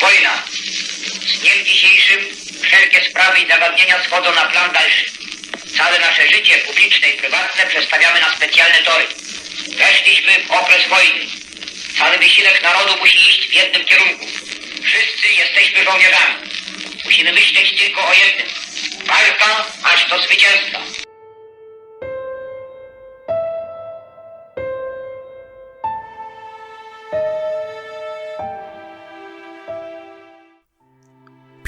wojna. Z dniem dzisiejszym wszelkie sprawy i zagadnienia schodzą na plan dalszy. Całe nasze życie publiczne i prywatne przestawiamy na specjalne tory. Weszliśmy w okres wojny. Cały wysiłek narodu musi iść w jednym kierunku. Wszyscy jesteśmy żołnierzami. Musimy myśleć tylko o jednym. Walka aż do zwycięstwa.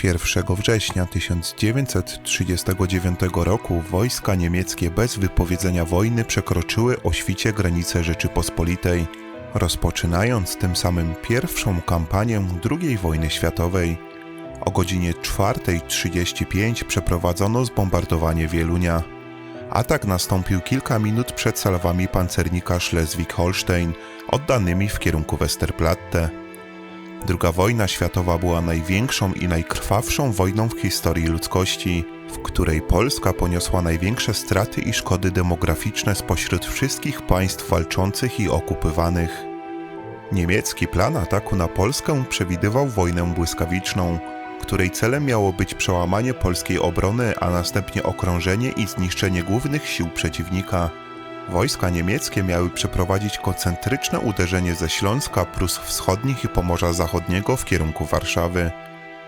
Pierwszego września 1939 roku wojska niemieckie bez wypowiedzenia wojny przekroczyły o świcie granice Rzeczypospolitej, rozpoczynając tym samym pierwszą kampanię II wojny światowej. O godzinie 4.35 przeprowadzono zbombardowanie Wielunia. Atak nastąpił kilka minut przed salwami pancernika Schleswig-Holstein oddanymi w kierunku Westerplatte. Druga wojna światowa była największą i najkrwawszą wojną w historii ludzkości, w której Polska poniosła największe straty i szkody demograficzne spośród wszystkich państw walczących i okupywanych. Niemiecki plan ataku na Polskę przewidywał wojnę błyskawiczną, której celem miało być przełamanie polskiej obrony, a następnie okrążenie i zniszczenie głównych sił przeciwnika. Wojska niemieckie miały przeprowadzić koncentryczne uderzenie ze Śląska, Prus Wschodnich i Pomorza Zachodniego w kierunku Warszawy.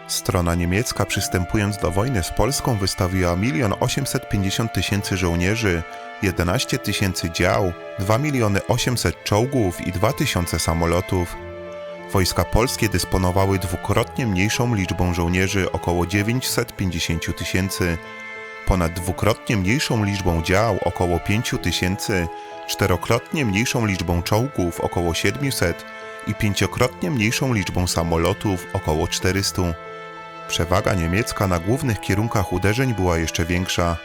Strona niemiecka przystępując do wojny z Polską wystawiła 1 850 tysięcy żołnierzy, 11 tysięcy dział, 2 miliony 800 czołgów i 2 tysiące samolotów. Wojska polskie dysponowały dwukrotnie mniejszą liczbą żołnierzy, około 950 tysięcy, ponad dwukrotnie mniejszą liczbą dział, około 5 tysięcy, czterokrotnie mniejszą liczbą czołgów, około 700 i pięciokrotnie mniejszą liczbą samolotów, około 400. Przewaga niemiecka na głównych kierunkach uderzeń była jeszcze większa.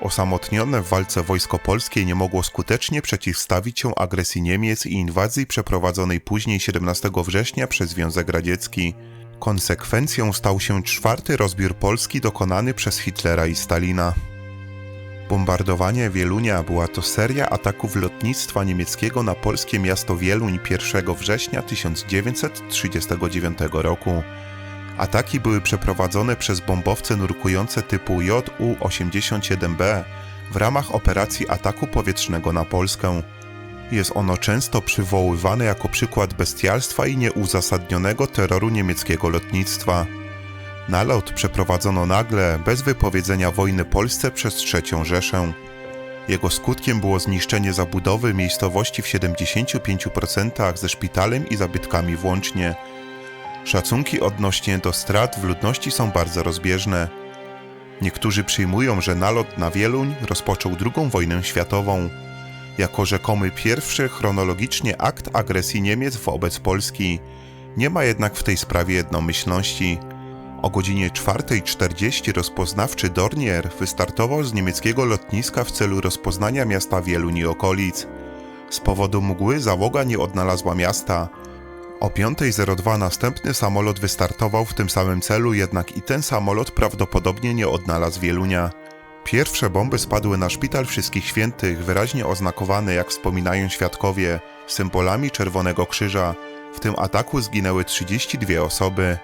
Osamotnione w walce wojsko polskie nie mogło skutecznie przeciwstawić się agresji Niemiec i inwazji przeprowadzonej później 17 września przez Związek Radziecki. Konsekwencją stał się czwarty rozbiór Polski dokonany przez Hitlera i Stalina. Bombardowanie Wielunia była to seria ataków lotnictwa niemieckiego na polskie miasto Wieluń 1 września 1939 roku. Ataki były przeprowadzone przez bombowce nurkujące typu JU-87B w ramach operacji ataku powietrznego na Polskę. Jest ono często przywoływane jako przykład bestialstwa i nieuzasadnionego terroru niemieckiego lotnictwa. Nalot przeprowadzono nagle, bez wypowiedzenia wojny Polsce przez III Rzeszę. Jego skutkiem było zniszczenie zabudowy miejscowości w 75% ze szpitalem i zabytkami włącznie. Szacunki odnośnie do strat w ludności są bardzo rozbieżne. Niektórzy przyjmują, że nalot na Wieluń rozpoczął II wojnę światową, jako rzekomy pierwszy chronologicznie akt agresji Niemiec wobec Polski. Nie ma jednak w tej sprawie jednomyślności. O godzinie 4.40 rozpoznawczy Dornier wystartował z niemieckiego lotniska w celu rozpoznania miasta Wieluń i okolic. Z powodu mgły załoga nie odnalazła miasta. O 5.02 następny samolot wystartował w tym samym celu, jednak i ten samolot prawdopodobnie nie odnalazł Wielunia. Pierwsze bomby spadły na szpital Wszystkich Świętych, wyraźnie oznakowany, jak wspominają świadkowie, symbolami Czerwonego Krzyża. W tym ataku zginęły 32 osoby.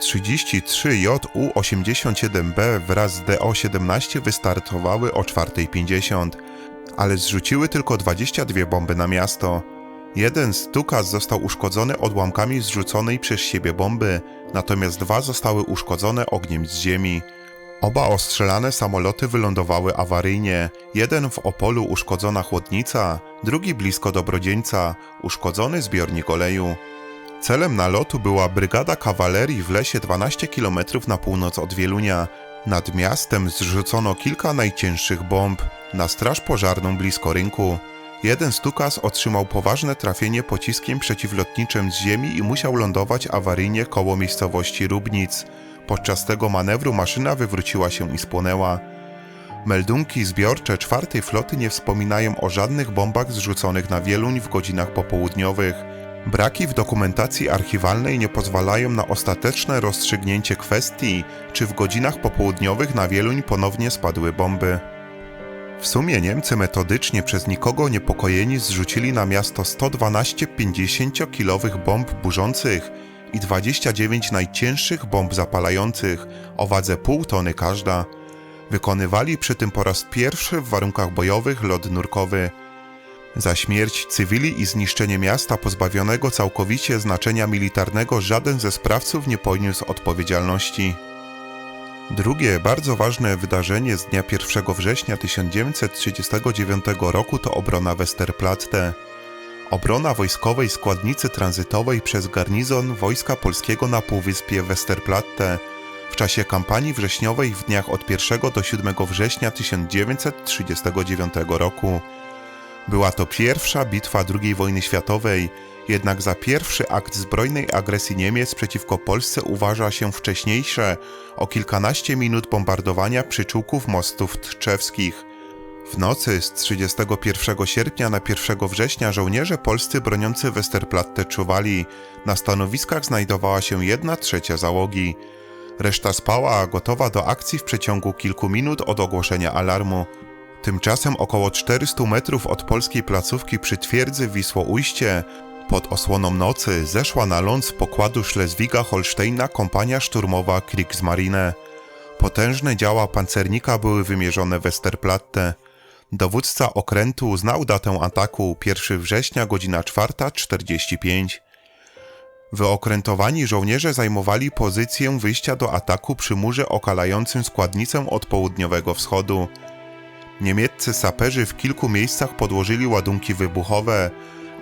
33 JU-87B wraz z DO-17 wystartowały o 4.50, ale zrzuciły tylko 22 bomby na miasto. Jeden z Tukas został uszkodzony odłamkami zrzuconej przez siebie bomby, natomiast dwa zostały uszkodzone ogniem z ziemi. Oba ostrzelane samoloty wylądowały awaryjnie. Jeden w Opolu uszkodzona chłodnica, drugi blisko Dobrodzieńca, uszkodzony zbiornik oleju. Celem nalotu była brygada kawalerii w lesie 12 km na północ od Wielunia. Nad miastem zrzucono kilka najcięższych bomb, na straż pożarną blisko rynku. Jeden z Tukas otrzymał poważne trafienie pociskiem przeciwlotniczym z ziemi i musiał lądować awaryjnie koło miejscowości Rubnic. Podczas tego manewru maszyna wywróciła się i spłonęła. Meldunki zbiorcze czwartej floty nie wspominają o żadnych bombach zrzuconych na Wieluń w godzinach popołudniowych. Braki w dokumentacji archiwalnej nie pozwalają na ostateczne rozstrzygnięcie kwestii, czy w godzinach popołudniowych na Wieluń ponownie spadły bomby. W sumie Niemcy metodycznie przez nikogo niepokojeni zrzucili na miasto 112 50-kilowych bomb burzących i 29 najcięższych bomb zapalających o wadze pół tony każda. Wykonywali przy tym po raz pierwszy w warunkach bojowych lot nurkowy. Za śmierć cywili i zniszczenie miasta pozbawionego całkowicie znaczenia militarnego żaden ze sprawców nie poniósł odpowiedzialności. Drugie bardzo ważne wydarzenie z dnia 1 września 1939 roku to obrona Westerplatte. Obrona wojskowej składnicy tranzytowej przez garnizon Wojska Polskiego na Półwyspie Westerplatte w czasie kampanii wrześniowej w dniach od 1 do 7 września 1939 roku. Była to pierwsza bitwa II wojny światowej, jednak za pierwszy akt zbrojnej agresji Niemiec przeciwko Polsce uważa się wcześniejsze, o kilkanaście minut bombardowania przyczółków mostów tczewskich. W nocy z 31 sierpnia na 1 września żołnierze polscy broniący Westerplatte czuwali. Na stanowiskach znajdowała się jedna trzecia załogi. Reszta spała, gotowa do akcji w przeciągu kilku minut od ogłoszenia alarmu. Tymczasem około 400 metrów od polskiej placówki przy twierdzy Wisło-Ujście pod osłoną nocy zeszła na ląd z pokładu Szlezwiga-Holsztejna kompania szturmowa Kriegsmarine. Potężne działa pancernika były wymierzone Westerplatte. Dowódca okrętu znał datę ataku 1 września godzina 4.45. Wyokrętowani żołnierze zajmowali pozycję wyjścia do ataku przy murze okalającym składnicę od południowego wschodu. Niemieccy saperzy w kilku miejscach podłożyli ładunki wybuchowe,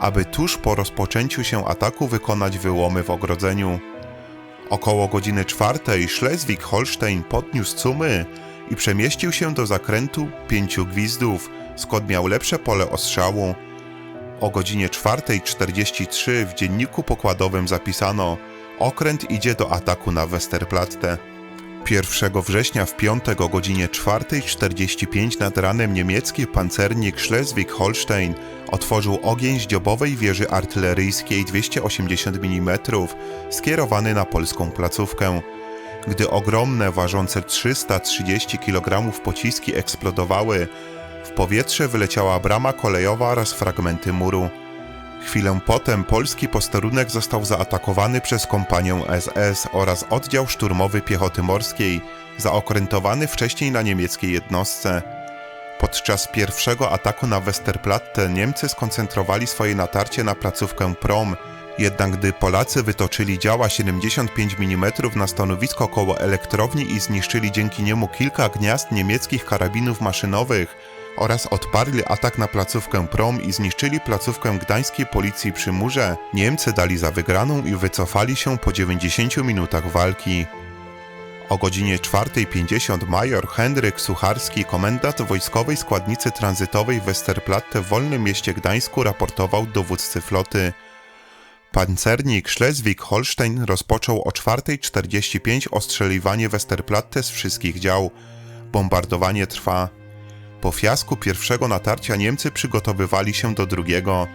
aby tuż po rozpoczęciu się ataku wykonać wyłomy w ogrodzeniu. Około godziny czwartej Schleswig-Holstein podniósł cumy i przemieścił się do zakrętu pięciu gwizdów, skąd miał lepsze pole ostrzału. O godzinie 4.43 w dzienniku pokładowym zapisano Okręt idzie do ataku na Westerplatte. 1 września w piątek o godzinie 4.45 nad ranem niemiecki pancernik Schleswig-Holstein otworzył ogień z dziobowej wieży artyleryjskiej 280 mm skierowany na polską placówkę. Gdy ogromne, ważące 330 kg pociski eksplodowały, w powietrze wyleciała brama kolejowa oraz fragmenty muru. Chwilę potem polski posterunek został zaatakowany przez kompanię SS oraz oddział szturmowy piechoty morskiej, zaokrętowany wcześniej na niemieckiej jednostce. Podczas pierwszego ataku na Westerplatte Niemcy skoncentrowali swoje natarcie na placówkę Prom, jednak gdy Polacy wytoczyli działa 75 mm na stanowisko koło elektrowni i zniszczyli dzięki niemu kilka gniazd niemieckich karabinów maszynowych oraz odparli atak na placówkę Prom i zniszczyli placówkę gdańskiej policji przy murze, Niemcy dali za wygraną i wycofali się po 90 minutach walki. O godzinie 4.50 major Henryk Sucharski, komendant wojskowej składnicy tranzytowej Westerplatte w Wolnym Mieście Gdańsku raportował dowódcy floty. Pancernik Schleswig-Holstein rozpoczął o 4.45 ostrzeliwanie Westerplatte z wszystkich dział. Bombardowanie trwa. Po fiasku pierwszego natarcia Niemcy przygotowywali się do drugiego.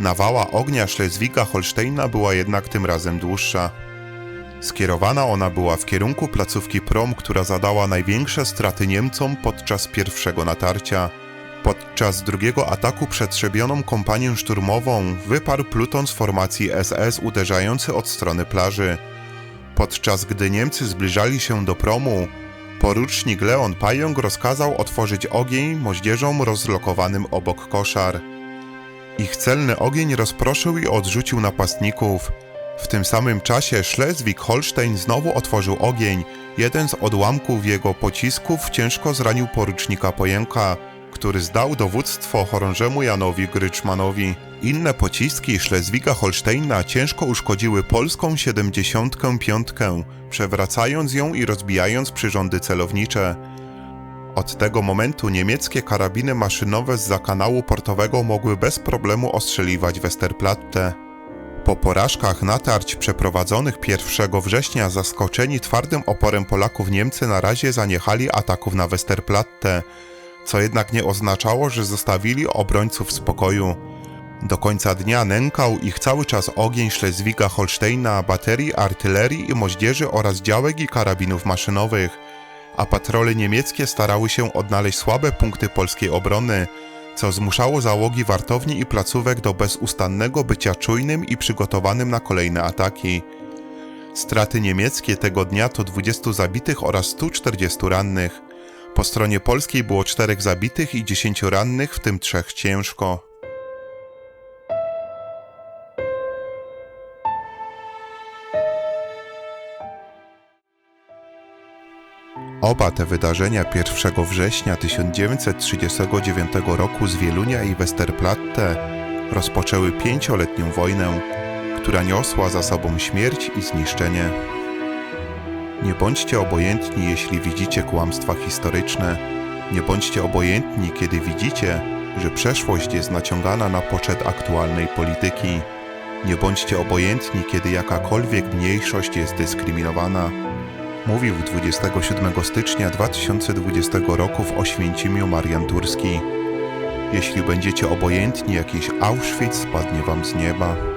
Nawała ognia Schleswiga-Holsteina była jednak tym razem dłuższa. Skierowana ona była w kierunku placówki Prom, która zadała największe straty Niemcom podczas pierwszego natarcia. Podczas drugiego ataku przetrzebioną kompanię szturmową wyparł pluton z formacji SS uderzający od strony plaży. Podczas gdy Niemcy zbliżali się do promu, porucznik Leon Pająk rozkazał otworzyć ogień moździerzom rozlokowanym obok koszar. Ich celny ogień rozproszył i odrzucił napastników. W tym samym czasie Schleswig-Holstein znowu otworzył ogień. Jeden z odłamków jego pocisków ciężko zranił porucznika Pojęka, który zdał dowództwo chorążemu Janowi Gryczmanowi. Inne pociski Schleswiga-Holsteina ciężko uszkodziły polską 75, przewracając ją i rozbijając przyrządy celownicze. Od tego momentu niemieckie karabiny maszynowe z kanału portowego mogły bez problemu ostrzeliwać Westerplatte. Po porażkach natarć przeprowadzonych 1 września zaskoczeni twardym oporem Polaków Niemcy na razie zaniechali ataków na Westerplatte, co jednak nie oznaczało, że zostawili obrońców w spokoju. Do końca dnia nękał ich cały czas ogień Schleswiga-Holsteina, baterii, artylerii i moździerzy oraz działek i karabinów maszynowych, a patrole niemieckie starały się odnaleźć słabe punkty polskiej obrony, co zmuszało załogi wartowni i placówek do bezustannego bycia czujnym i przygotowanym na kolejne ataki. Straty niemieckie tego dnia to 20 zabitych oraz 140 rannych. Po stronie polskiej było 4 zabitych i 10 rannych, w tym 3 ciężko. Oba te wydarzenia 1 września 1939 roku z Wielunia i Westerplatte rozpoczęły pięcioletnią wojnę, która niosła za sobą śmierć i zniszczenie. Nie bądźcie obojętni, jeśli widzicie kłamstwa historyczne. Nie bądźcie obojętni, kiedy widzicie, że przeszłość jest naciągana na poczet aktualnej polityki. Nie bądźcie obojętni, kiedy jakakolwiek mniejszość jest dyskryminowana. Mówił 27 stycznia 2020 roku w Oświęcimiu Marian Turski. Jeśli będziecie obojętni, jakiś Auschwitz spadnie wam z nieba.